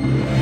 Bye.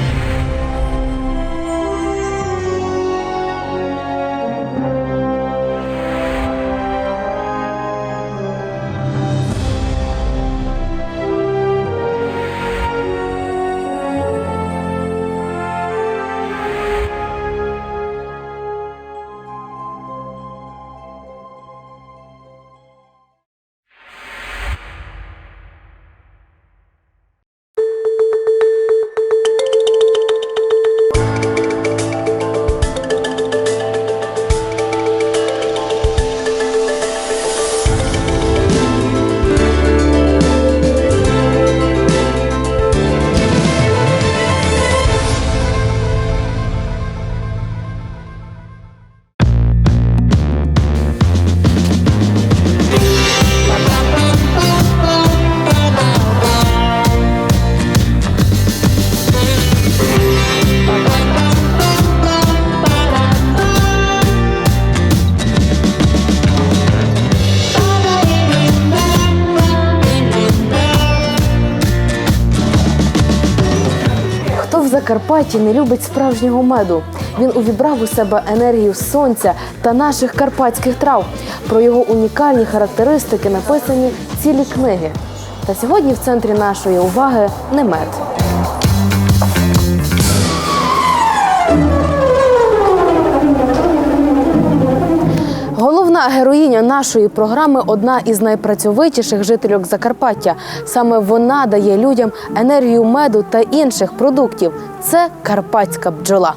Закарпатті не любить справжнього меду? Він увібрав у себе енергію сонця та наших карпатських трав. Про його унікальні характеристики написані цілі книги. Та сьогодні в центрі нашої уваги не мед. Героїня нашої програми одна із найпрацьовитіших жительок Закарпаття. Саме вона дає людям енергію меду та інших продуктів. Це карпатська бджола.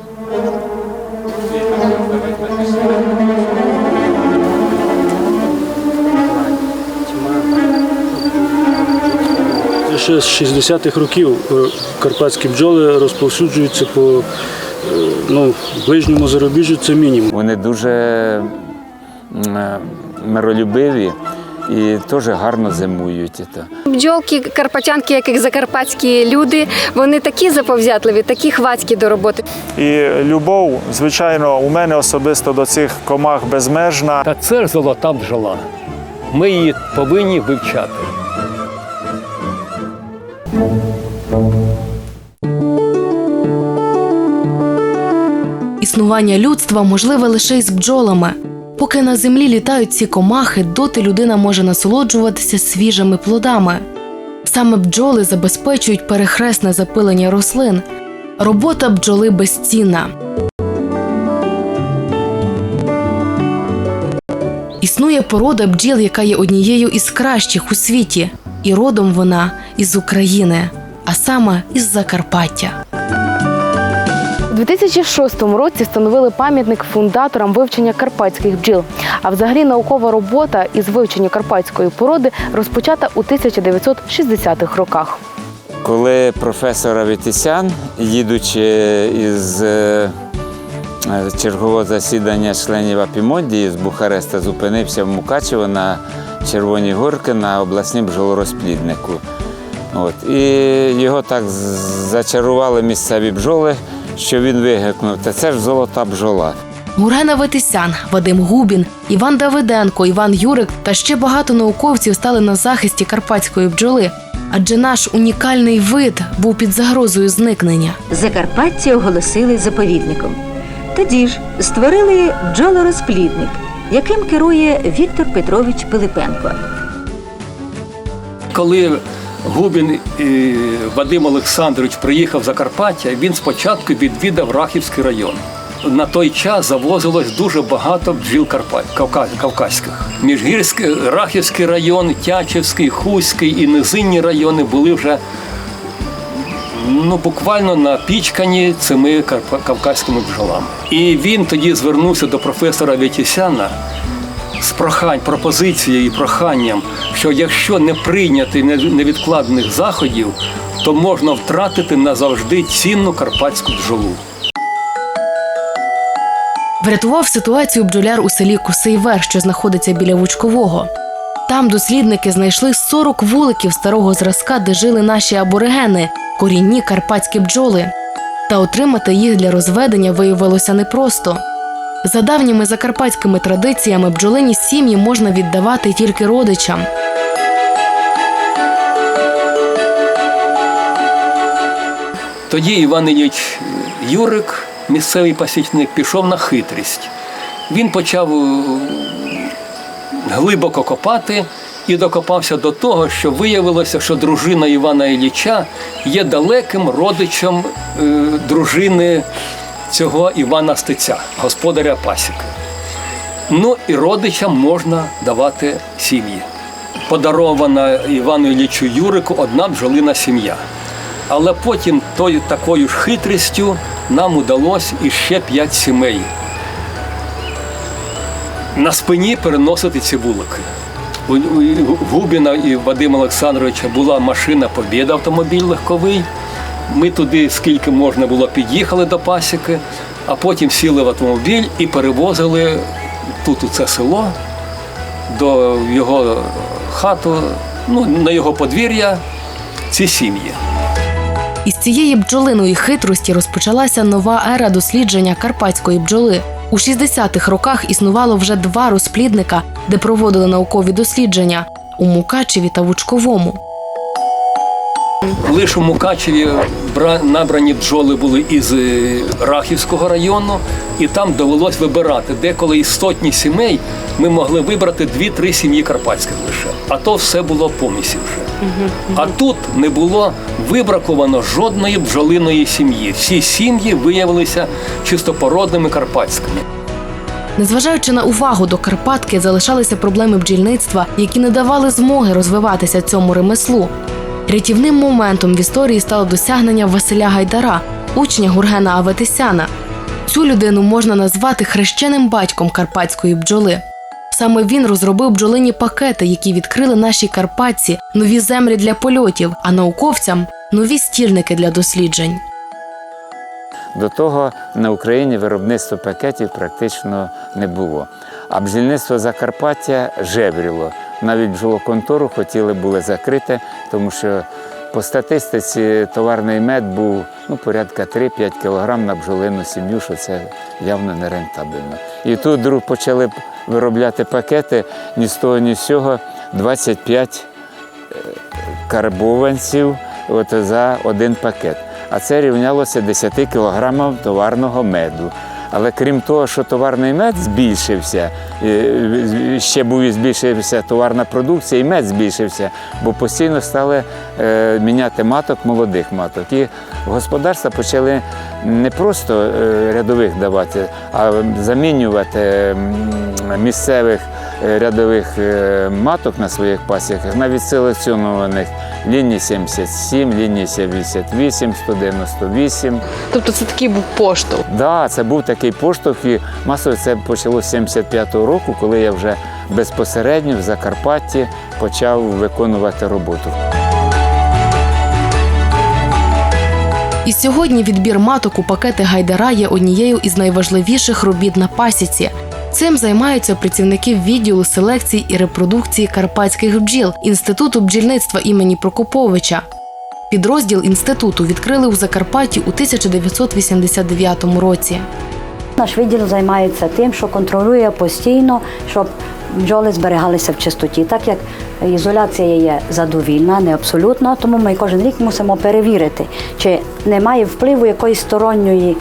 Ще з 60-х років е, карпатські бджоли розповсюджуються по е, ну, ближньому зарубіжжю це мінімум. Вони дуже миролюбиві і теж гарно зимують. Бджолки, карпатянки, як і закарпатські люди, вони такі заповзятливі, такі хвацькі до роботи. І любов, звичайно, у мене особисто до цих комах безмежна. Та це золота бджола. Ми її повинні вивчати. Існування людства можливе лише із бджолами. Поки на землі літають ці комахи, доти людина може насолоджуватися свіжими плодами. Саме бджоли забезпечують перехресне запилення рослин. Робота бджоли безцінна. Існує порода бджіл, яка є однією із кращих у світі, і родом вона із України, а саме із Закарпаття. У 2006 році встановили пам'ятник фундаторам вивчення карпатських бджіл. А взагалі наукова робота із вивчення карпатської породи розпочата у 1960-х роках. Коли професор Аветисян, їдучи із е, чергового засідання членів Апімондії з Бухареста, зупинився в Мукачево на Червоній Горки на обласнім бджолорозпліднику. От. І його так зачарували місцеві бджоли, що він вигукнув, та це ж золота бджола. Мурена Ветисян, Вадим Губін, Іван Давиденко, Іван Юрик та ще багато науковців стали на захисті карпатської бджоли. Адже наш унікальний вид був під загрозою зникнення. Закарпаття оголосили заповідником. Тоді ж створили бджолорозплідник, яким керує Віктор Петрович Пилипенко. Коли Губін і Вадим Олександрович приїхав в Закарпаття, він спочатку відвідав Рахівський район. На той час завозилось дуже багато бджіл Карпат, Кавказ, кавказьких. Міжгірський, Рахівський район, Тячівський, Хуський і низинні райони були вже ну, буквально напічкані цими кавказькими бджолами. І він тоді звернувся до професора Вєтісяна з прохань, пропозицією і проханням, що якщо не прийняти невідкладних заходів, то можна втратити назавжди цінну карпатську бджолу. Врятував ситуацію бджоляр у селі Косейвер, що знаходиться біля Вучкового. Там дослідники знайшли 40 вуликів старого зразка, де жили наші аборигени, корінні карпатські бджоли. Та отримати їх для розведення виявилося непросто. За давніми закарпатськими традиціями бджолині сім'ї можна віддавати тільки родичам. Тоді Іван Ілліч Юрик, місцевий пасічник, пішов на хитрість. Він почав е, глибоко копати і докопався до того, що виявилося, що дружина Івана Ілліча є далеким родичем е, дружини цього Івана Стеця, господаря пасіки. Ну і родичам можна давати сім'ї. Подарована Івану Іллічу Юрику одна бджолина сім'я. Але потім тою такою ж хитрістю нам удалося іще п'ять сімей на спині переносити ці вулики. У Губіна і Вадима Олександровича була машина Побєда автомобіль легковий. Ми туди, скільки можна було, під'їхали до пасіки, а потім сіли в автомобіль і перевозили тут у це село до його хату, ну, на його подвір'я ці сім'ї. Із цієї бджолиної хитрості розпочалася нова ера дослідження карпатської бджоли. У 60-х роках існувало вже два розплідника, де проводили наукові дослідження у Мукачеві та Вучковому. Лише у Мукачеві бра- набрані бджоли були із е, Рахівського району, і там довелось вибирати. Деколи із сотні сімей ми могли вибрати дві-три сім'ї карпатських лише. А то все було помісі вже. А тут не було вибраковано жодної бджолиної сім'ї. Всі сім'ї виявилися чистопородними карпатськими. Незважаючи на увагу до Карпатки, залишалися проблеми бджільництва, які не давали змоги розвиватися цьому ремеслу. Рятівним моментом в історії стало досягнення Василя Гайдара, учня Гургена Аветисяна. Цю людину можна назвати хрещеним батьком карпатської бджоли. Саме він розробив бджолині пакети, які відкрили нашій Карпатці нові землі для польотів, а науковцям нові стільники для досліджень. До того на Україні виробництва пакетів практично не було. А бджільництво Закарпаття жебріло. Навіть бджолоконтору хотіли були закрити, тому що по статистиці товарний мед був ну, порядка 3-5 кг на бджолину сім'ю, що це явно не рентабельно. І тут вдруг почали виробляти пакети ні з того, ні з цього 25 карбованців от за один пакет. А це рівнялося 10 кілограмам товарного меду. Але крім того, що товарний мед збільшився, е, ще був збільшився товарна продукція, і мед збільшився, бо постійно стали е, міняти маток, молодих маток. І господарства почали не просто е, рядових давати, а замінювати місцевих е, рядових е, маток на своїх пасіках, навіть селекціонованих лінії 77, лінії 78, 198. Тобто це такий був поштовх. Да, це був такий поштовх, і масово це почалося з 75-го року, коли я вже безпосередньо в Закарпатті почав виконувати роботу. І сьогодні відбір маток у пакети Гайдара є однією із найважливіших робіт на пасіці. Цим займаються працівники відділу селекції і репродукції карпатських бджіл Інституту бджільництва імені Прокоповича. Підрозділ інституту відкрили у Закарпатті у 1989 році. Наш відділ займається тим, що контролює постійно, щоб бджоли зберігалися в чистоті. Так як ізоляція є задовільна, не абсолютно, тому ми кожен рік мусимо перевірити, чи немає впливу якоїсь сторонньої.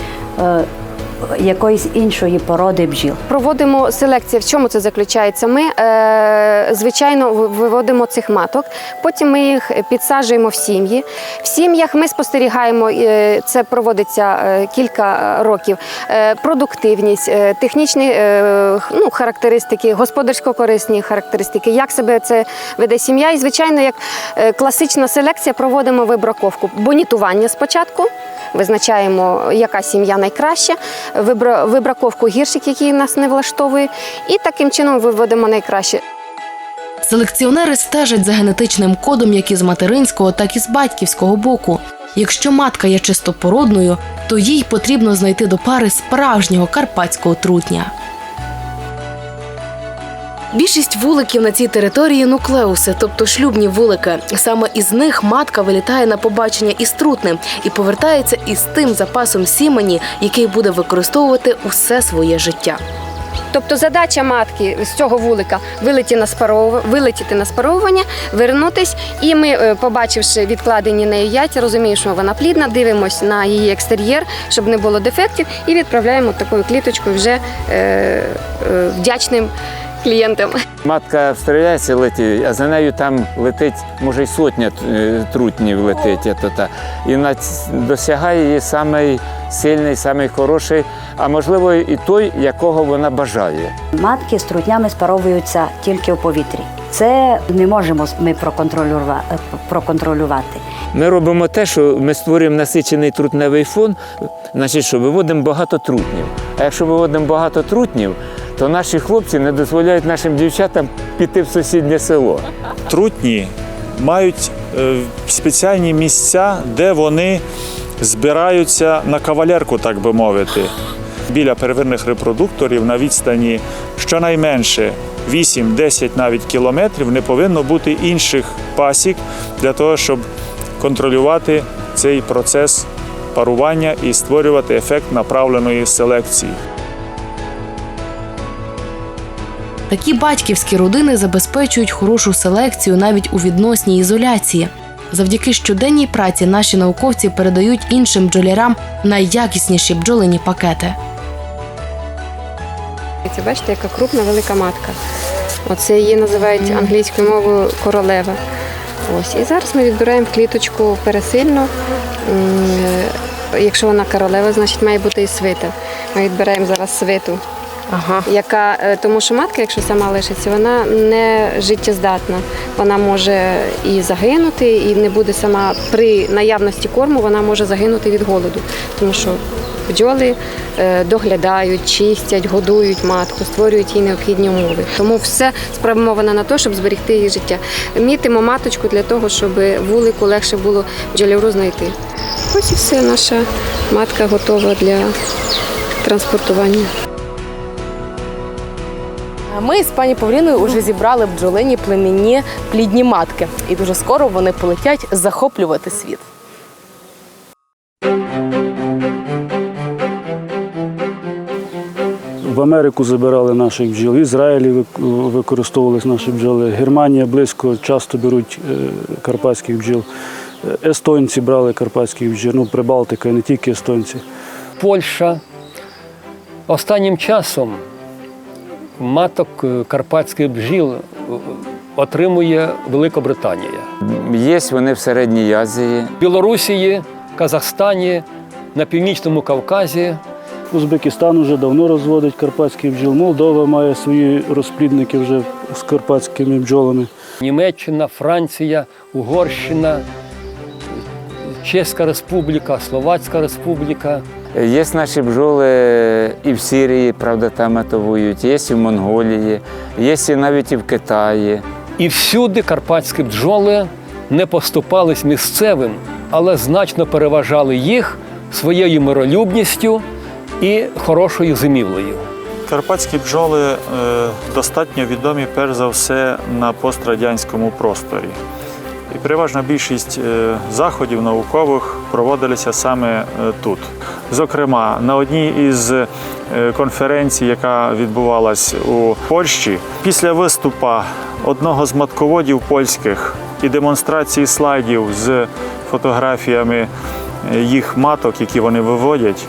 Якоїсь іншої породи бджіл. Проводимо селекцію. В чому це заключається? Ми, е, звичайно, виводимо цих маток, потім ми їх підсаджуємо в сім'ї. В сім'ях ми спостерігаємо, е, це проводиться е, кілька років. е, Продуктивність, технічні ну, характеристики, господарсько-корисні характеристики, як себе це веде сім'я. І, звичайно, як класична селекція, проводимо вибраковку. Бонітування спочатку. Визначаємо, яка сім'я найкраща, вибраковку гірших, які нас не влаштовує, і таким чином виводимо найкраще. Селекціонери стежать за генетичним кодом як із материнського, так і з батьківського боку. Якщо матка є чистопородною, то їй потрібно знайти до пари справжнього карпатського трутня. Більшість вуликів на цій території нуклеуси, тобто шлюбні вулики. Саме із них матка вилітає на побачення із трутнем і повертається із тим запасом сімені, який буде використовувати усе своє життя. Тобто задача матки з цього вулика вилетіти на спаровування, вернутись, і ми, е, побачивши відкладені нею яйця, розуміємо, що вона плідна, дивимося на її екстер'єр, щоб не було дефектів, і відправляємо такою кліточкою вже е, е, вдячним клієнтам. Матка встріляється, летить, а за нею там летить, може, й сотня е, трутнів летить. ето та. І досягає її самий сильний, самий хороший, а можливо і той, якого вона бажає. Матки з трутнями спаровуються тільки у повітрі. Це не можемо ми е, проконтролювати. Ми робимо те, що ми створюємо насичений трутневий фон, значить, що виводимо багато трутнів. А якщо виводимо багато трутнів, то наші хлопці не дозволяють нашим дівчатам піти в сусіднє село. Трутні мають е, спеціальні місця, де вони збираються на кавалерку, так би мовити. Біля первинних репродукторів на відстані щонайменше 8-10 навіть кілометрів не повинно бути інших пасік для того, щоб контролювати цей процес парування і створювати ефект направленої селекції. Такі батьківські родини забезпечують хорошу селекцію навіть у відносній ізоляції. Завдяки щоденній праці наші науковці передають іншим бджолярам найякісніші бджолині пакети. Це бачите, яка крупна велика матка. Оце її називають англійською мовою королева. Ось. І зараз ми відбираємо кліточку пересильну. Е, Якщо вона королева, значить має бути і свита. Ми відбираємо зараз свиту. Яка, е, тому що матка, якщо сама лишиться, вона не життєздатна. Вона може і загинути, і не буде сама при наявності корму, вона може загинути від голоду. Тому що бджоли е, доглядають, чистять, годують матку, створюють їй необхідні умови. Тому все спрямовано на те, щоб зберегти її життя. Мітимо маточку для того, щоб вулику легше було бджоляру знайти. Ось і все, наша матка готова для транспортування. Ми з пані Павліною вже зібрали бджолині племінні плідні матки, і дуже скоро вони полетять захоплювати світ. В Америку забирали наших бджіл, в Ізраїлі вик- використовувалися наші бджоли. Германія близько часто беруть е, карпатських бджіл. Е, Естонці брали карпатських бджіл, ну Прибалтика, не тільки естонці. Польща. Останнім часом маток е, карпатських бджіл е, отримує Великобританія. Є вони в Середній Азії. Білорусії, Казахстані, на Північному Кавказі. Узбекистан вже давно розводить карпатських бджіл. Молдова має свої розплідники вже з карпатськими бджолами. Німеччина, Франція, Угорщина, Чеська Республіка, Словацька Республіка. Є наші бджоли і в Сирії, правда, там метовують, є і в Монголії, є і навіть і в Китаї. І всюди карпатські бджоли не поступались місцевим, але значно переважали їх своєю миролюбністю і хорошою зимівлею. Карпатські бджоли е, достатньо відомі перш за все на пострадянському просторі. І переважна більшість е, заходів наукових проводилися саме е, тут. Зокрема, на одній із е, конференцій, яка відбувалась у Польщі, після виступу одного з матководів польських і демонстрації слайдів з фотографіями їх маток, які вони виводять,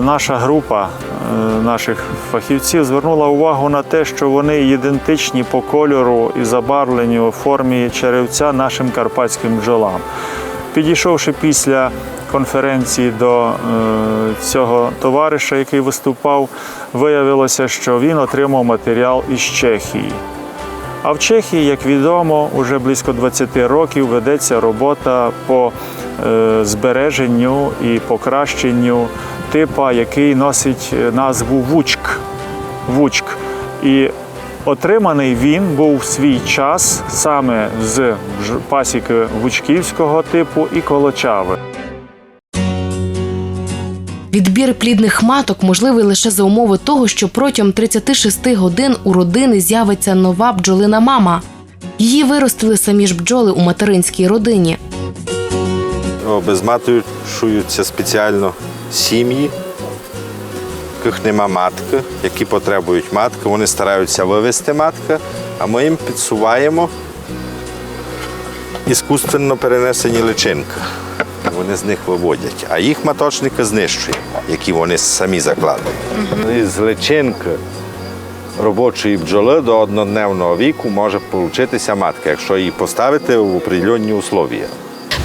наша група е, наших фахівців звернула увагу на те, що вони ідентичні по кольору і забарвленню формі черевця нашим карпатським бджолам. Підійшовши після конференції до е, цього товариша, який виступав, виявилося, що він отримав матеріал із Чехії. А в Чехії, як відомо, уже близько 20 років ведеться робота по е, збереженню і покращенню типа, який носить е, назву вучк. вучк. І отриманий він був в свій час саме з пасіки вучківського типу і колочави. Відбір плідних маток можливий лише за умови того, що протягом 36 годин у родини з'явиться нова бджолина мама. Її виростили самі ж бджоли у материнській родині. Обезматуються спеціально сім'ї яких нема матки, які потребують матки, вони стараються вивести матки, а ми їм підсуваємо іскусственно перенесені личинки. Вони з них виводять, а їх маточники знищуємо, які вони самі закладають. І З личинки робочої бджоли до однодневного віку може получитися матка, якщо її поставити в определенні условия.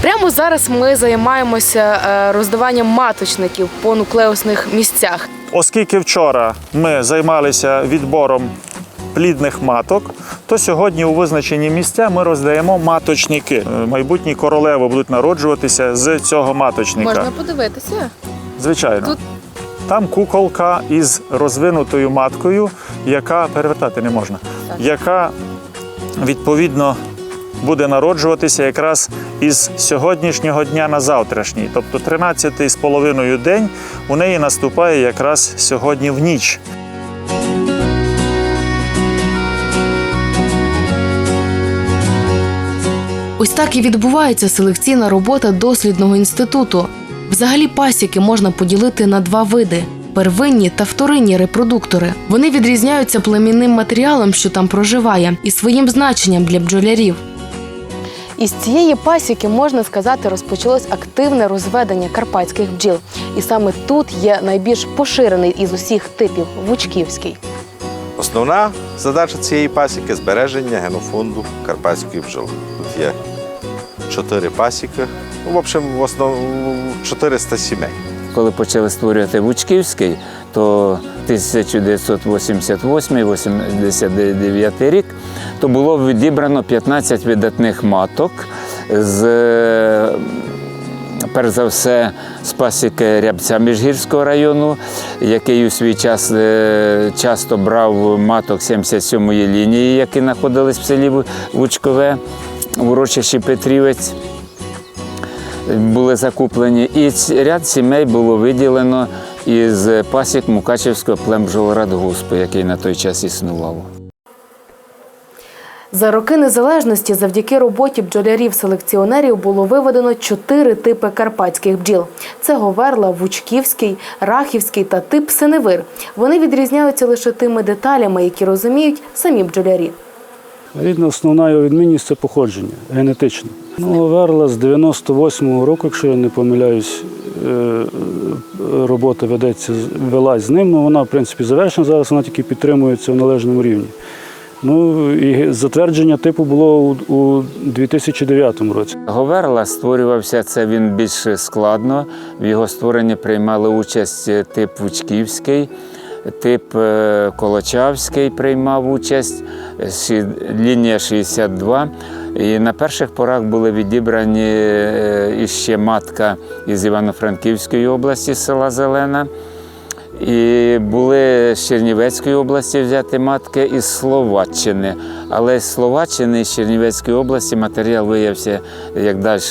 Прямо зараз ми займаємося е, роздаванням маточників по нуклеусних місцях. Оскільки вчора ми займалися відбором плідних маток, то сьогодні у визначені місця ми роздаємо маточники. Е, Майбутні королеви будуть народжуватися з цього маточника. Можна подивитися. Звичайно. Тут- Там куколка із розвинутою маткою, яка перевертати не можна, яка відповідно буде народжуватися якраз із сьогоднішнього дня на завтрашній. Тобто 13-й з половиною день у неї наступає якраз сьогодні в ніч. Ось так і відбувається селекційна робота дослідного інституту. Взагалі пасіки можна поділити на два види: первинні та вторинні репродуктори. Вони відрізняються племінним матеріалом, що там проживає, і своїм значенням для бджолярів. Із цієї пасіки можна сказати, розпочалось активне розведення карпатських бджіл. І саме тут є найбільш поширений із усіх типів вучківський. Основна задача цієї пасіки збереження генофонду карпатської бджоли. Тут є чотири пасіки, ну, в общем, в основному 400 сімей. Коли почали створювати Вучківський, то 1988-89 рік то було відібрано 15 видатних маток з е, перш за все з пасіки Рябця Міжгірського району, який у свій час е, часто брав маток 77-ї лінії, які знаходились в селі Вучкове, в урочищі Петрівець. Були закуплені, і ряд сімей було виділено із пасік Мукачевського плембжолрадгоспу, який на той час існував. За роки незалежності завдяки роботі бджолярів-селекціонерів було виведено чотири типи карпатських бджіл: це Говерла, Вучківський, Рахівський та тип Синевир. Вони відрізняються лише тими деталями, які розуміють самі бджолярі. Рідна основна його відмінність це походження генетичне. Ну, Верла з 98-го року, якщо я не помиляюсь, е, робота ведеться, велась з ним. Ну, вона, в принципі, завершена зараз, вона тільки підтримується в належному рівні. Ну і затвердження типу було у, у 2009 році. Говерла створювався це він більш складно. В його створенні приймали участь е, тип Вучківський, тип е, Колочавський приймав участь, е, лінія 62. І на перших порах були відібрані е, іще матка із Івано-Франківської області, села Зелена. І були з Чернівецької області взяти матки із Словаччини. Але з Словаччини і з Чернівецької області матеріал виявився як далі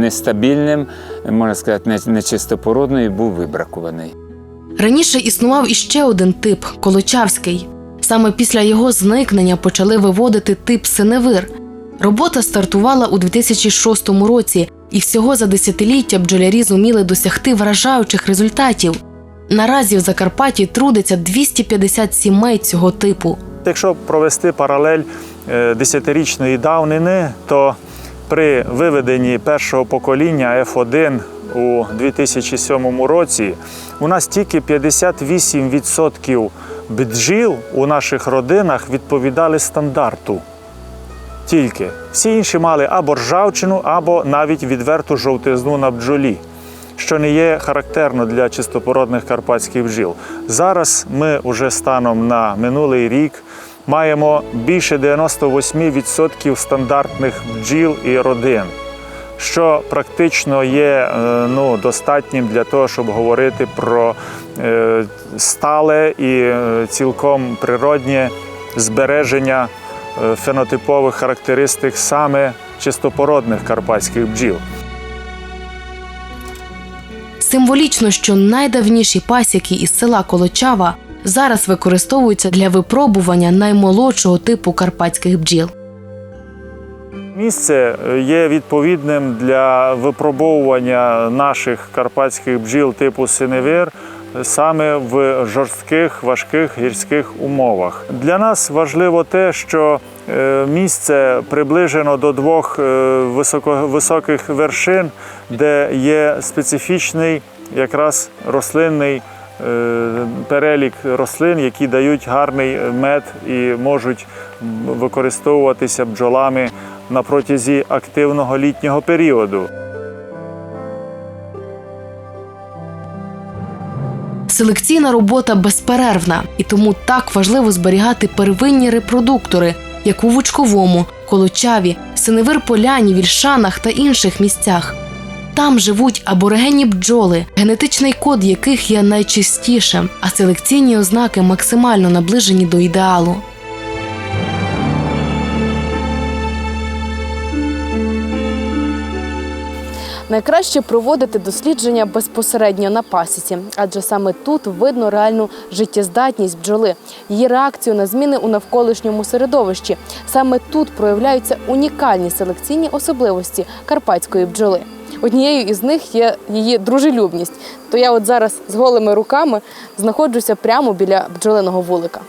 нестабільним, можна сказати, не- нечистопородним і був вибракуваний. Раніше існував іще один тип Колочавський. Саме після його зникнення почали виводити тип Синевир. Робота стартувала у 2006 році, і всього за десятиліття бджолярі зуміли досягти вражаючих результатів. Наразі в Закарпатті трудиться 250 сімей цього типу. Якщо провести паралель е, десятирічної давнини, то при виведенні першого покоління F1 у 2007 році у нас тільки 58% бджіл у наших родинах відповідали стандарту. Тільки всі інші мали або ржавчину, або навіть відверту жовтизну на бджолі, що не є характерно для чистопородних карпатських бджіл. Зараз ми вже станом на минулий рік маємо більше 98% стандартних бджіл і родин, що практично є е, ну, достатнім для того, щоб говорити про е, стале і е, цілком природнє збереження фенотипових характеристик саме чистопородних карпатських бджіл. Символічно, що найдавніші пасіки із села Колочава зараз використовуються для випробування наймолодшого типу карпатських бджіл. Місце е, є відповідним для випробовування наших карпатських бджіл типу синевир, саме в жорстких важких гірських умовах. Для нас важливо те, що е, місце приближено до двох е, високих вершин, де є специфічний якраз рослинний е, перелік рослин, які дають гарний мед і можуть використовуватися бджолами на протязі активного літнього періоду. Селекційна робота безперервна, і тому так важливо зберігати первинні репродуктори, як у Вучковому, Колочаві, Синевир Поляні, Вільшанах та інших місцях. Там живуть аборигенні бджоли, генетичний код яких є найчистішим, а селекційні ознаки максимально наближені до ідеалу. Найкраще проводити дослідження безпосередньо на пасіці, адже саме тут видно реальну життєздатність бджоли, її реакцію на зміни у навколишньому середовищі. Саме тут проявляються унікальні селекційні особливості карпатської бджоли. Однією із них є її дружелюбність. То я от зараз з голими руками знаходжуся прямо біля бджолиного вулика.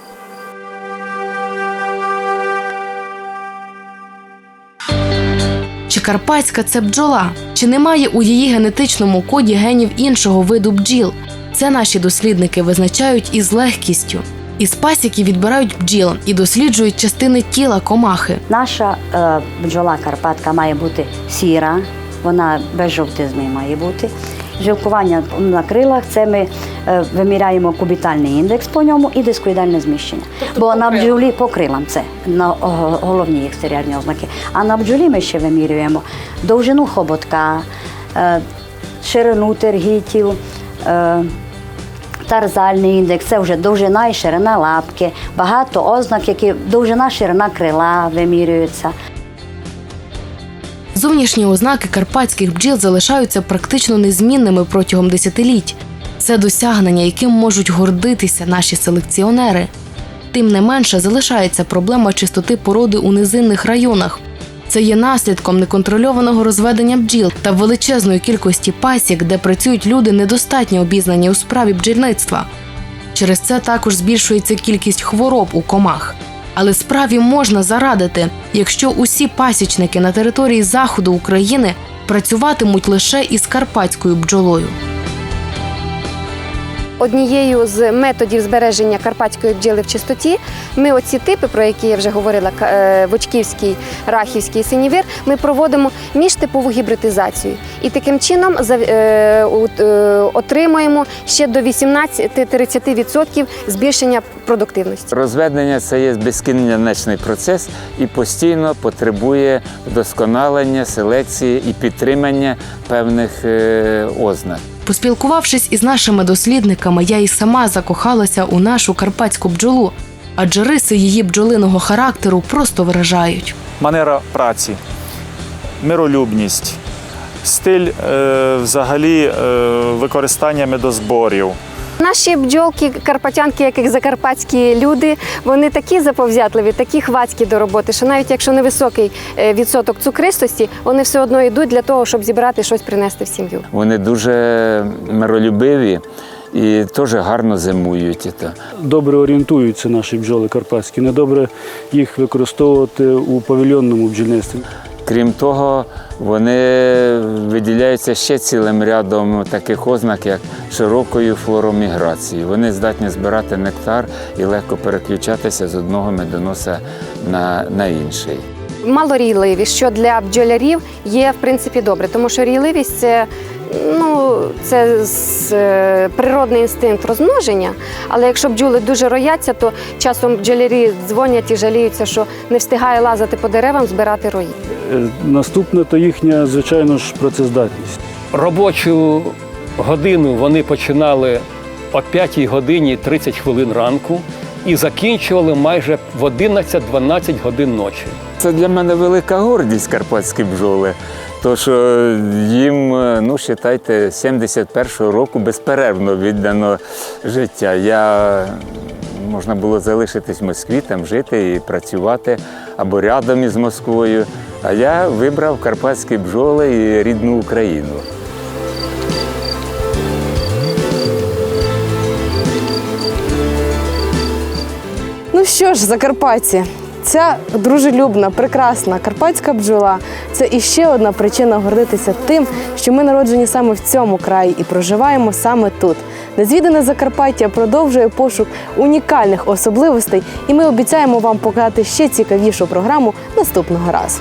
Чи карпатська це бджола? Чи немає у її генетичному коді генів іншого виду бджіл? Це наші дослідники визначають із легкістю. Із пасіки відбирають бджіл і досліджують частини тіла комахи. Наша е, бджола Карпатка має бути сіра, вона без жовтизни має бути. Жилкування на крилах це ми е, виміряємо кубітальний індекс по ньому і дискоїдальне зміщення. Бо на бджолі по крилам це на головні екстеріорні ознаки. А на бджолі ми ще вимірюємо довжину хоботка, е, ширину тергітів. Е, Тарзальний індекс це вже довжина і ширина лапки, багато ознак, які довжина, ширина крила вимірюються. Зовнішні ознаки карпатських бджіл залишаються практично незмінними протягом десятиліть. Це досягнення, яким можуть гордитися наші селекціонери. Тим не менше залишається проблема чистоти породи у низинних районах. Це є наслідком неконтрольованого розведення бджіл та величезної кількості пасік, де працюють люди недостатньо обізнані у справі бджільництва. Через це також збільшується кількість хвороб у комах. Але справі можна зарадити, якщо усі пасічники на території заходу України працюватимуть лише із карпатською бджолою. Однією з методів збереження карпатської бджіли в чистоті ми оці типи, про які я вже говорила, е, Вочківський, Рахівський, Синівір, ми проводимо міжтипову гібридизацію. І таким чином е, е, отримуємо ще до 18-30% збільшення продуктивності. Розведення це є безкінечний процес і постійно потребує вдосконалення, селекції і підтримання певних ознак. Поспілкувавшись із нашими дослідниками, я і сама закохалася у нашу карпатську бджолу, адже риси її бджолиного характеру просто вражають. манера праці, миролюбність, стиль е, взагалі е, використання медозборів. Наші бджолки, карпатянки, як і закарпатські люди, вони такі заповзятливі, такі хвацькі до роботи, що навіть якщо невисокий е, відсоток цукристості, вони все одно йдуть для того, щоб зібрати щось принести в сім'ю. Вони дуже миролюбиві і теж гарно зимують. І то. Добре орієнтуються наші бджоли карпатські. Недобре їх використовувати у павільйонному бджільництві. Крім того, вони виділяються ще цілим рядом таких ознак, як широкою флороміграцією. Вони здатні збирати нектар і легко переключатися з одного медоноса на, на інший. Малорійливість, що для бджолярів є в принципі добре, тому що рійливість це. Ну, це з- е, природний інстинкт розмноження, але якщо бджоли дуже рояться, то часом бджолярі дзвонять і жаліються, що не встигає лазити по деревам, збирати рої. Е, Наступне то їхня, звичайно ж, працездатність. Робочу годину вони починали о 5 годині 30 хвилин ранку і закінчували майже в 11-12 годин ночі. Це для мене велика гордість карпатські бджоли. То що їм, е, ну вважайте, 71-го року безперервно віддано життя. Я можна було залишитись в Москві, там жити і працювати або рядом із Москвою. А я вибрав карпатські бджоли і рідну Україну. Що ж, закарпатці, ця дружелюбна, прекрасна карпатська бджола це іще одна причина гордитися тим, що ми народжені саме в цьому краї і проживаємо саме тут. Незвідане Закарпаття продовжує пошук унікальних особливостей, і ми обіцяємо вам показати ще цікавішу програму наступного разу.